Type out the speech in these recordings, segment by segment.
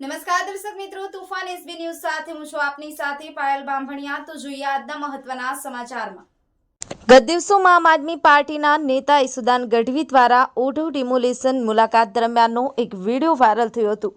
નમસ્કાર દર્શક મિત્રો, તુફાન એસબી ન્યૂઝ સાથે હું છું આપની સાથે પાયલ બાંભણિયા. તો જોઈએ આજના મહત્વના સમાચારમાં. ગત દિવસોમાં આમ આદમી પાર્ટીના નેતા ઈસુદાન ગઢવી દ્વારા ઓઢવ ડિમોલેશન મુલાકાત દરમિયાનનો એક વીડિયો વાયરલ થયો હતો,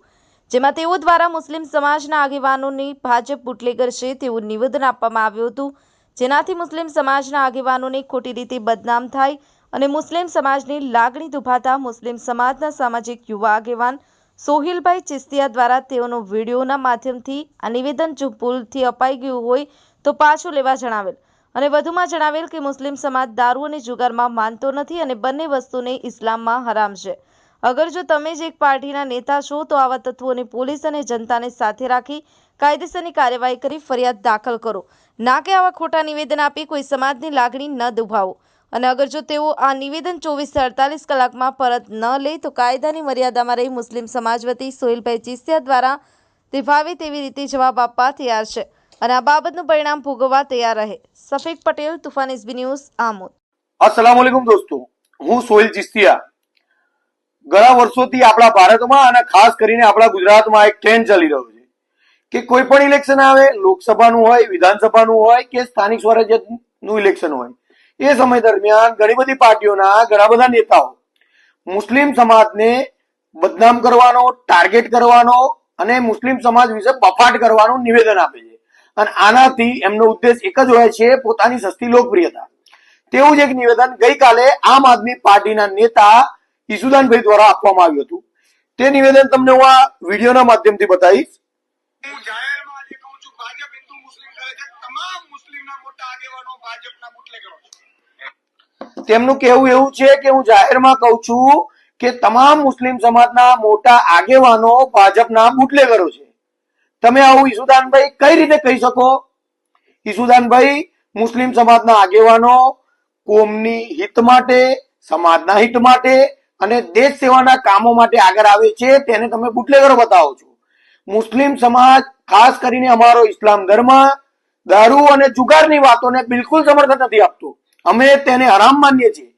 જેમાં તેઓ દ્વારા મુસ્લિમ સમાજના આગેવાનોની ભાજપ બુટલેગર છે તેવું નિવેદન આપવામાં આવ્યું હતું. જેનાથી મુસ્લિમ સમાજના આગેવાનોને ખોટી રીતે બદનામ થાય અને મુસ્લિમ સમાજની લાગણી દુભાતા મુસ્લિમ સમાજના સામાજિક યુવા આગેવાન સોહિલભાઈ ચિસ્તિયા દ્વારા તેઓનો વિડીયોના માધ્યમથી આ નિવેદન જો ભૂલથી અપાઈ ગયું હોય તો પાછું લેવા જણાવેલ. અને વધુમાં જણાવેલ કે મુસ્લિમ સમાજ દારૂ અને જુગારમાં માનતો નથી અને બંને વસ્તુને ઇસ્લામમાં હરામ છે અગર જો તમે જ એક પાર્ટીના નેતા છો, તો આવા તત્વોને પોલીસ અને જનતાને સાથે રાખી કાયદેસરની કાર્યવાહી કરી ફરિયાદ દાખલ કરો. ના કે આવા ખોટા નિવેદન આપી કોઈ સમાજની લાગણી ન દુભાવો. અને અગર જો તેઓ આ નિવેદન ચોવીસથી અડતાલીસ કલાકમાં પરત ન લે, તો કાયદાની મર્યાદામાં રહી મુસ્લિમ સમાજ વતી સોહેલભાઈ ચિસ્તિયા દ્વારા તે ભાવે તેવી રીતે જવાબ આપવા તૈયાર છે. અને આ બાબતનું પરિણામ ભોગવવા તૈયાર રહે. Safiq Patel, Tufan SB news, Amod. અસલામ દોસ્તો. હું સોહિલ ચિસ્તિયા. ઘણા વર્ષોથી આપણા ભારતમાં અને ખાસ કરીને આપણા ગુજરાતમાં એક ટ્રેન્ડ ચાલી રહ્યો છે કે કોઈ પણ ઇલેક્શન આવે, લોકસભાનું હોય, વિધાનસભાનું હોય કે સ્થાનિક સ્વરાજ્યનું ઇલેક્શન હોય. એ સમય દરમિયાન ઘણી બધી પાર્ટીઓના ઘણા બધા નેતાઓ મુસ્લિમ સમાજને બદનામ કરવાનો, ટાર્ગેટ કરવાનો અને મુસ્લિમ સમાજ વિશે બફાટ કરવાનું નિવેદન આપે છે. અને આનાથી એમનો ઉદ્દેશ એક જ હોય છે પોતાની સસ્તી લોકપ્રિયતા. તેવું જ એક નિવેદન ગઈકાલે આમ આદમી પાર્ટીના નેતા ઈસુદાનભાઈ દ્વારા આપવામાં આવ્યું હતું. તે નિવેદન તમને હું આ વિડીયોના માધ્યમથી બતાવીશ હું જાહેરમાં આજે કહું છું ભાજપ હિન્દુ મુસ્લિમ કહે છે. તેમનું કહેવું એવું છે કે હું જાહેરમાં કહું છું કે તમામ મુસ્લિમ સમાજના મોટા આગેવાનો ભાજપના બુટલેગરો છે. તમે આવું ઈસુદાનભાઈ કઈ રીતે કહી શકો? ઈસુદાનભાઈ, મુસ્લિમ સમાજના આગેવાનો કોમની હિત માટે, સમાજના હિત માટે અને દેશ સેવાના કામો માટે આગળ આવે છે, તેને તમે બુટલેગરો બતાવો છો. મુસ્લિમ સમાજ, ખાસ કરીને અમારો ઇસ્લામ ધર્મ, દારૂ અને જુગારની વાતોને બિલકુલ સમર્થન નથી આપતો. અમે તેને હરામ માનીએ છીએ.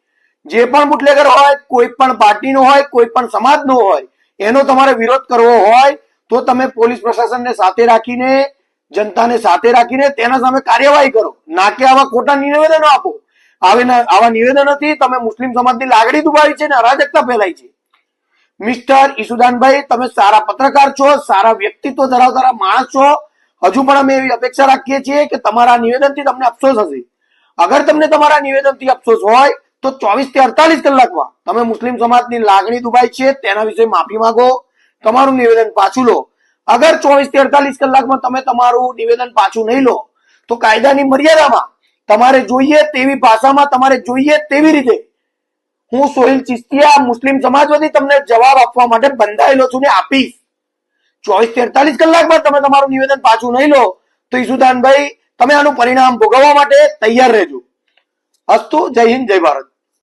જે પણ બુટલેગર હોય, કોઈ પણ પાર્ટીનો હોય, કોઈ પણ સમાજનો હોય, એનો તમારે વિરોધ કરવો હોય, તો તમે પોલીસ પ્રશાસનને સાથે રાખીને, જનતાને સાથે રાખીને તેના સામે કાર્યવાહી કરો. ના કે આવા ખોટા નિવેદનો આપો. આવા નિવેદનોથી તમે મુસ્લિમ સમાજની લાગણી દુભાવી છે અને અરાજકતા ફેલાઈ છે. મિસ્ટર ઈસુદાનભાઈ, તમે સારા પત્રકાર છો, સારા વ્યક્તિત્વ ધરાવતા માણસ છો. હજુ પણ અમે એવી અપેક્ષા રાખીએ છીએ કે તમારા નિવેદનથી તમને અફસોસ હશે. અગર તમને તમારા નિવેદનથી અફસોસ હોય, તો ચોવીસથી અડતાલીસ કલાકમાં તમે મુસ્લિમ સમાજની લાગણી દુભાઈ છે, તેના વિશે માફી માંગો, તમારું નિવેદન પાછું લો. અગર ચોવીસથી અડતાલીસ કલાકમાં તમે તમારું નિવેદન પાછું નહીં લો, તો કાયદાની મર્યાદામાં તમારે જોઈએ તેવી ભાષામાં, તમારે જોઈએ તેવી રીતે હું સોહિલ ચિસ્તિયા, મુસ્લિમ સમાજ વતી તમને જવાબ આપવા માટે બંધાયેલો છું ને આપીશ. ચોવીસ તેડતાલીસ કલાકમાં તમે તમારું નિવેદન પાછું નહીં લો, તો ઈસુદાનભાઈ, તમે આનું પરિણામ ભોગવવા માટે તૈયાર રહેજો. અસ્તુ, જય હિન્દ, જય ભારત.